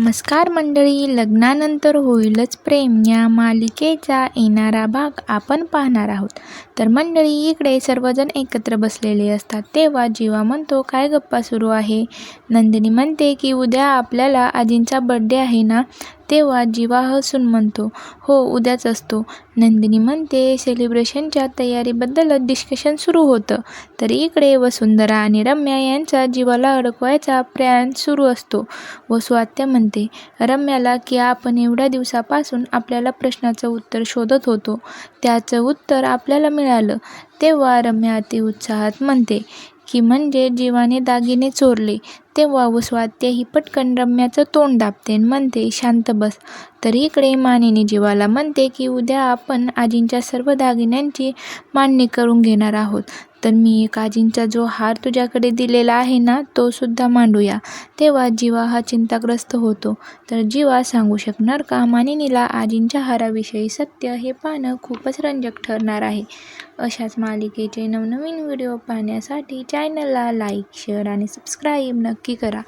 नमस्कार मंडळी लग्नानंतर होईलच प्रेम. या मालिकेचा येणारा भाग आपण पाहणार आहोत. तर मंडळी इकडे सर्वजण एकत्र बसलेले असतात. तेव्हा जीवा म्हणतो काय गप्पा सुरू आहे? नंदिनी म्हणते की उद्या आपल्याला आजींचा बड्डे आहे ना तेव्हा जीवा हसून म्हणतो हो उद्याच असतो. नंदिनी म्हणते सेलिब्रेशनच्या तयारीबद्दलच डिस्कशन सुरू होतं. तर इकडे वसुंधरा आणि रम्या यांचा जीवाला अडकवायचा प्रयाण सुरू असतो. वसु आत्या म्हणते रम्याला की आपण एवढ्या दिवसापासून आपल्याला प्रश्नाचं उत्तर शोधत होतो. त्याचं उत्तर आपल्याला मिळालं. तेव्हा रम्या अतिउत्साहात म्हणते की म्हणजे जीवाने दागिने चोरले. तेव्हा वसवात्या ही पटकन रम्याचं तोंड दाबते आणि म्हणते शांत बस. तर इकडे मानिनी जीवाला म्हणते की उद्या आपण आजींच्या सर्व दागिन्यांची मांडणी करून घेणार आहोत. तर मी एक आजींचा जो हार तुझ्याकडे दिलेला आहे ना तो सुद्धा मांडूया. तेव्हा जीवा हा चिंताग्रस्त होतो. तर जीवा सांगू शकणार का मानिनीला आजींच्या हाराविषयी सत्य हे पाहणं खूपच रंजक ठरणार आहे. अशाच मालिकेचे नवनवीन व्हिडिओ पाहण्यासाठी चॅनलला लाईक शेअर आणि सबस्क्राईब नक्की करा.